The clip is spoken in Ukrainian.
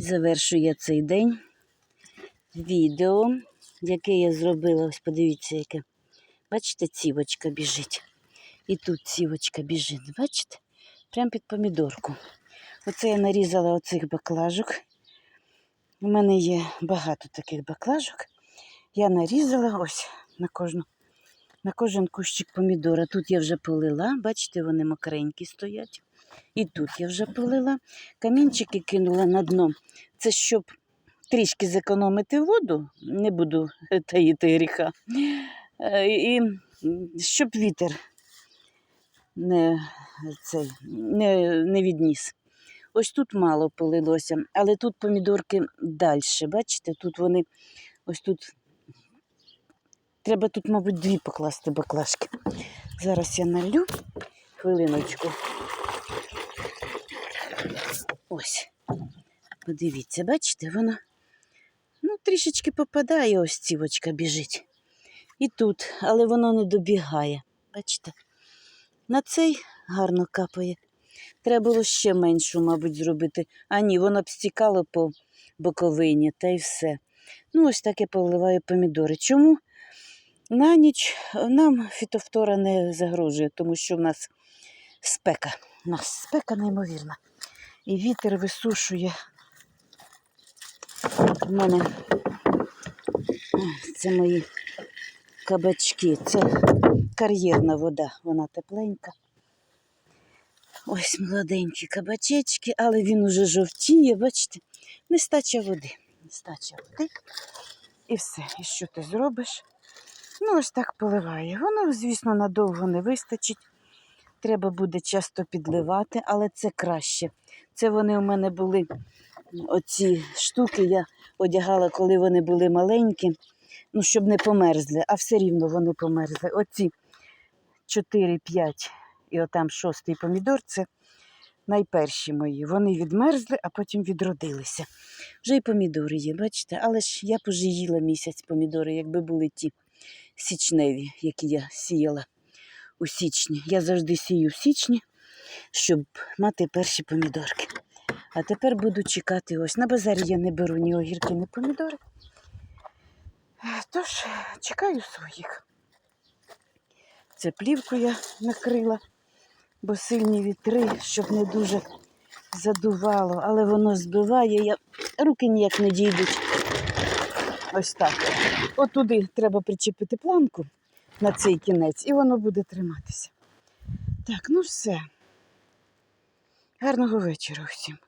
завершує цей день відео, яке я зробила. Ось подивіться, яке. Бачите, цівочка біжить. І тут цівочка біжить. Бачите? Прямо під помідорку. Оце я нарізала оцих баклажок. У мене є багато таких баклажок. Я нарізала ось на кожну. На кожен кущик помідора. Тут я вже полила, бачите, вони мокренькі стоять. І тут я вже полила. Камінчики кинула на дно. Це щоб трішки зекономити воду, не буду таїти гріха. Е, І щоб вітер не, цей, не, не відніс. Ось тут мало полилося, але тут помідорки далі. Бачите, тут вони ось тут. Треба тут, мабуть, дві покласти баклажки. Зараз я налю хвилиночку. Ось. Подивіться, бачите, воно ну, трішечки попадає, ось цівочка біжить. І тут, але воно не добігає. Бачите? На цей гарно капає. Треба було ще меншу, мабуть, зробити. А ні, воно б стікало по боковині та й все. Ну, ось так я поливаю помідори. Чому? На ніч нам фітофтора не загрожує, тому що в нас спека. У нас спека неймовірна. І вітер висушує. У мене це мої кабачки. Це кар'єрна вода, вона тепленька. Ось молоденькі кабачечки, але він уже жовтіє, бачите, нестача води. Нестача води. І все. І що ти зробиш? Ну, ось так поливає. Воно, звісно, надовго не вистачить. Треба буде часто підливати, але це краще. Це вони у мене були оці штуки, я одягала, коли вони були маленькі, ну, щоб не померзли, а все рівно вони померзли. Оці 4-5 і отам шостий помідор це найперші мої. Вони відмерзли, а потім відродилися. Вже й помідори є, бачите, але ж я б уже їла місяць помідори, якби були ті січневі, які я сіяла у січні. Я завжди сію в січні, щоб мати перші помідорки. А тепер буду чекати ось. На базарі я не беру ні огірки, ні помідори. Тож, чекаю своїх. Це плівку я накрила, бо сильні вітри, щоб не дуже задувало, але воно збиває, я... руки ніяк не дійдуть. Ось так. От туди треба причепити планку на цей кінець, і воно буде триматися. Так, ну все. Гарного вечора всім.